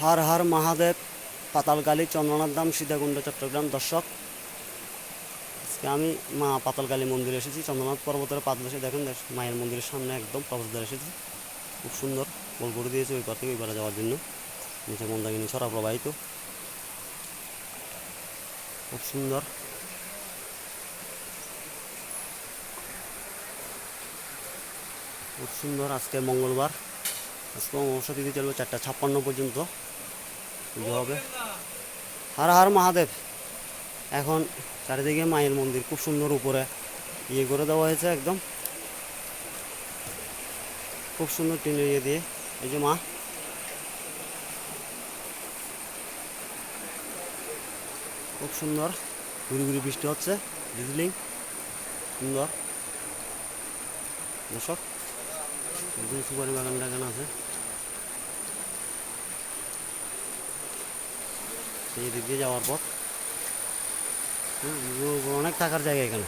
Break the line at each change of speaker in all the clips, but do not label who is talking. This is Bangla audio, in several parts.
হর হর মহাদেব পাতালকালী চন্দ্রনাথ ধাম, সীতাকুণ্ড, চট্টগ্রাম, দর্শক। আজকে আমি মা পাতালকালী মন্দিরে এসেছি, চন্দ্রনাথ পর্বতের পাদদেশে দেখেন, দেখ- মায়ের মন্দিরের সামনে একদম প্রবেশদ্বার এসেছি। খুব সুন্দর, গোল করে দিয়েছে ওই পার থেকে, ওই যাওয়ার জন্য। নিচে মন্দাকিনী ছড়া প্রবাহিত। খুব সুন্দর। খুব সুন্দর, আজকে মঙ্গলবার। আজকে অমাবস্যা দিতে চলবে চারটা ছাপ্পান্ন পর্যন্ত। পুজো হবে। হার হার মহাদেব। এখন চারিদিকে মায়ের মন্দির, খুব সুন্দর উপরে। ইয়ে করে দেওয়া হয়েছে একদম। খুব সুন্দর টিনের ইয়ে দিয়ে। এই যে মা। খুব সুন্দর। ঘুরি ঘুরি বৃষ্টি হচ্ছে। ডিজলিং সুন্দর। দর্শক সুপারি বাগান টাগান আছে। এই দিক দিয়ে যাওয়ার পর অনেক থাকার জায়গা এখানে।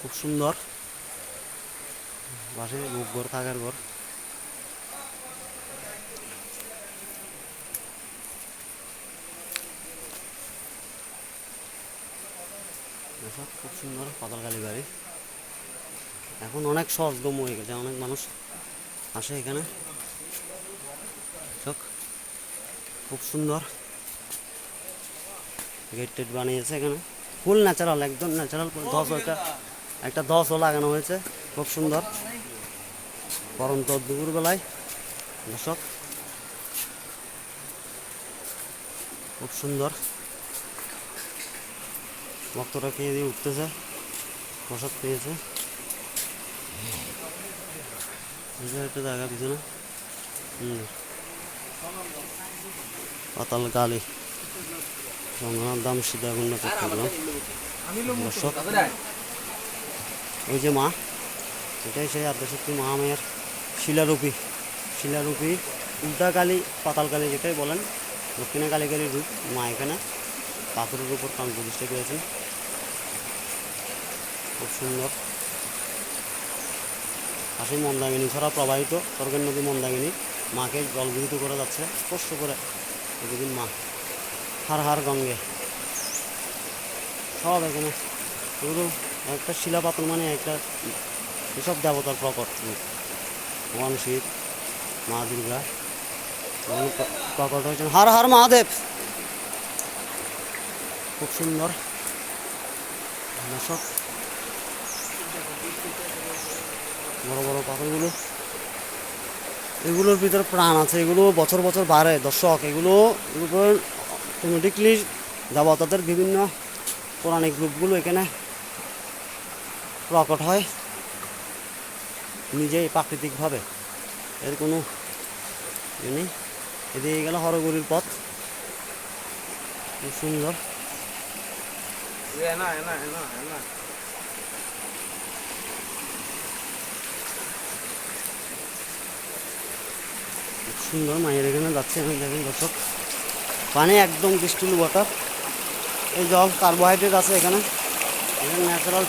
খুব সুন্দর। পাশে ঘর থাকার ঘর দর্শক খুব সুন্দর পাতালকালী বাড়ি। এখন অনেক সহজগম্য হয়ে গেছে, অনেক মানুষ আসে এখানে। দর্শক খুব সুন্দর। গেট টেট বানিয়েছে এখানে। ফুল ন্যাচারাল, একদম ন্যাচারাল দশ একটা একটা দশও লাগানো হয়েছে, খুব সুন্দর। গরম পরন্ত দুপুরবেলায়, দর্শক। খুব সুন্দর। ভক্তরা খেয়ে দিয়ে উঠতেছে? প্রসাদ পেয়েছে। একটা জায়গা পিছনে পাতাল কালী রঙ্গনাথ দাম সীতাকুণ্ড চট্টগ্রাম দর্শক। ওই যে মা, এটাই সেই আদ্যশক্তি মহামায়ার শিলারূপী। শিলারূপী উল্টা কালী পাতাল কালী যেটাই বলেন, দক্ষিণা কালী রূপ মা এখানে। পাথরের উপর প্রাণ প্রতিষ্ঠা করেছেন। খুব সুন্দর। পাশে মন্দাগিনী ছড়া প্রবাহিত স্বর্গের নদী মন্দাগিনী মাকে জলবিহিত করে যাচ্ছে, স্পষ্ট করে প্রতিদিন মা। হার হার গঙ্গে। সব এখানে। পুরো একটা শিলাপাথর মানে একটা এসব দেবতার প্রকট। ভগবান শিব, মা দুর্গা প্রকট হয়েছেন। হার হার মহাদেব। খুব সুন্দর। দর্শক বড় বড় পাথরগুলো। এগুলোর ভিতরে প্রাণ আছে, এগুলো বছর বছর বাড়ে, দর্শক, এগুলো অটোমেটিকলি তাদের বিভিন্ন পৌরাণিক রূপগুলো এখানে প্রকট হয়, নিজেই প্রাকৃতিকভাবে। এর কোনো ইয়ে নেই। এদিকে গেল হরগরির পথ। খুব সুন্দর।
এনা এনা এনা এনা
সুন্দর, মায়ের এখানে যাচ্ছে, আমি দেখেন দর্শক। পানি একদম ক্রিস্টাল ওয়াটার। এই জল কার্বোহাইড্রেট আছে এখানে। ন্যাচারাল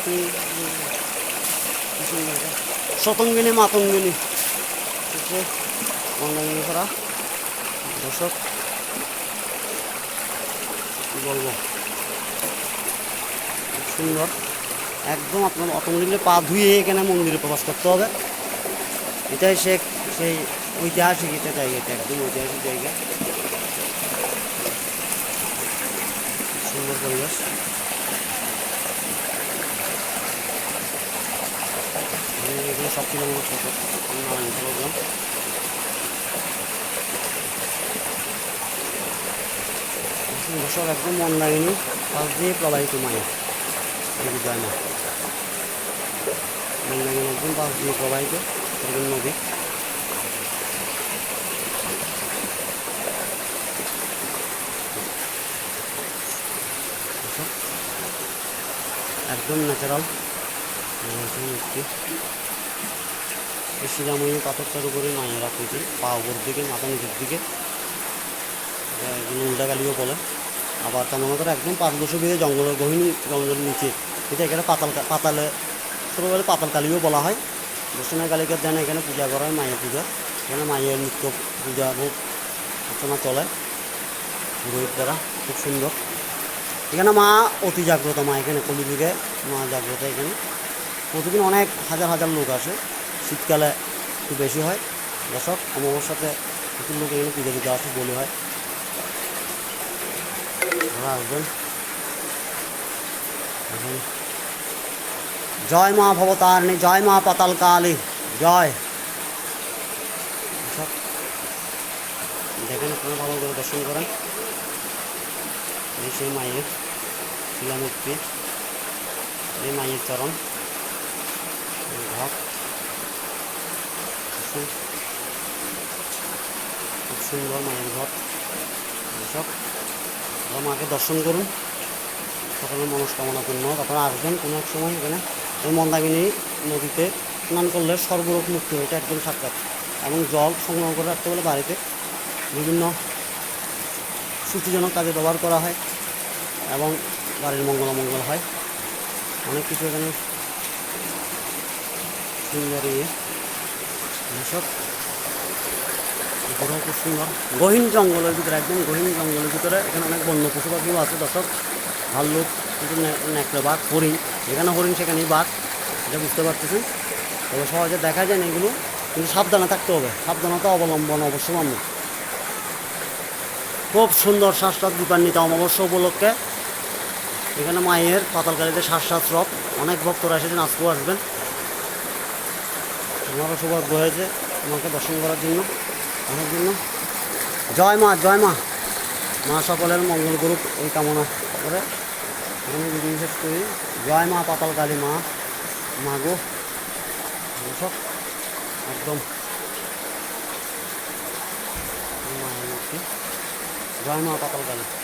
শতঙ্গিনী মাতঙ্গিনী হচ্ছে মন্দাঙ্গিনী করা। দর্শক বলব? সুন্দর। একদম আপনার অটোমেটিকলি পা ধুয়ে এখানে মন্দিরে প্রবেশ করতে হবে। এটাই সে সেই ঐতিহাসিক এটা জায়গা এটা একদম ঐতিহাসিক জায়গা সুন্দর পরিবেশ আমি এগুলো সব কিলোমিটার ফটো আমি নারায়ণ প্রোগ্রাম দর্শক একদম মন লাগেনি পাশ দিয়ে প্রবাহিত মায়ের এই বিজয় মা মন লাগেনি একদম পাশ দিয়ে প্রবাহিত নদী। একদম ন্যাচারাল মূর্তি পাথরটার উপরে মায়ের আকৃতি পা উপর দিকে, মাথা নিচের দিকে। এটা এগুলো উল্টা কালিও বলে। আবার চন্দ্রনগর একদম পাঁচ বছর বিয়ে জঙ্গলের গহিনী জঙ্গলের নিচে। এটা এখানে পাতাল পাতালে ছোটোবেলা পাতাল কালিও বলা হয়। দর্শনের কালিকার দেন এখানে পূজা করা হয়, মায়ের পূজা। এখানে মায়ের নিত্য পূজা ভোগ অর্চনা চলে। পুরোহিত দ্বারা খুব সুন্দর। এখানে মা অতি জাগ্রত, মা এখানে কলিযুগে মা জাগ্রত এখানে। প্রতিদিন অনেক হাজার হাজার লোক আসে। শীতকালে একটু বেশি হয়। দর্শক অমাবস্যাতে প্রচুর লোক এখানে পুজো দিতে আসে বলি হয়। আসবেন। জয় মা ভবতারিণী, জয় মা পাতাল কালী, জয়। দেখেন আপনারা ভালো করে দর্শন করেন। এই সেই মায়ের শিলামূর্তি, এই মায়ের চরণ খুব সুন্দর মায়ের দর্শক, আপনারা মাকে দর্শন করুন। সকলের মনস্কামনা পূর্ণ আপনারা আসবেন কোনো এক সময় এখানে। এই মন্দাকিনী নদীতে স্নান করলে সর্বরোগ মুক্তি হয় এটা একদম সাক্ষাৎ। এবং জল সংগ্রহ করে রাখতে হলে বাড়িতে বিভিন্ন সুচিজনক কাজে ব্যবহার করা হয় এবং বাড়ির মঙ্গল মঙ্গল হয়। অনেক কিছু এখানে সুন্দর ইয়ে ঘোরাও খুব সুন্দর। গহীন জঙ্গলের ভিতরে, একদম গহীন জঙ্গলের ভিতরে এখানে অনেক বন্য পশু পাখিও আছে দর্শক। ভাল্লুক নেকড়ে বাঘ, হরিণ। যেখানে হরিণ, সেখানেই বাঘ। এটা বুঝতে পারতেছেন? তবে সহজে দেখা যায় না এগুলো, কিন্তু সাবধানে থাকতে হবে। সাবধানতা অবলম্বন অবশ্য মান্য খুব সুন্দর শ্বাসরাত দীপান্বিত অমাবস্যা উপলক্ষে। এখানে মায়ের পাতালকালীতে শ্বাসরাত রথ অনেক ভক্তরা এসেছেন আজকেও আসবেন। আমারও সৌভাগ্য হয়েছে আমাকে দর্শন করার জন্য আমার জন্য। জয় মা জয় মা। মা সকলের মঙ্গল করুক, এই কামনা। করে। আমি যদি বিশেষ করি, জয় মা, পাতাল কালী মা মাগো সব একদম। জয় মা, পাতাল কালী।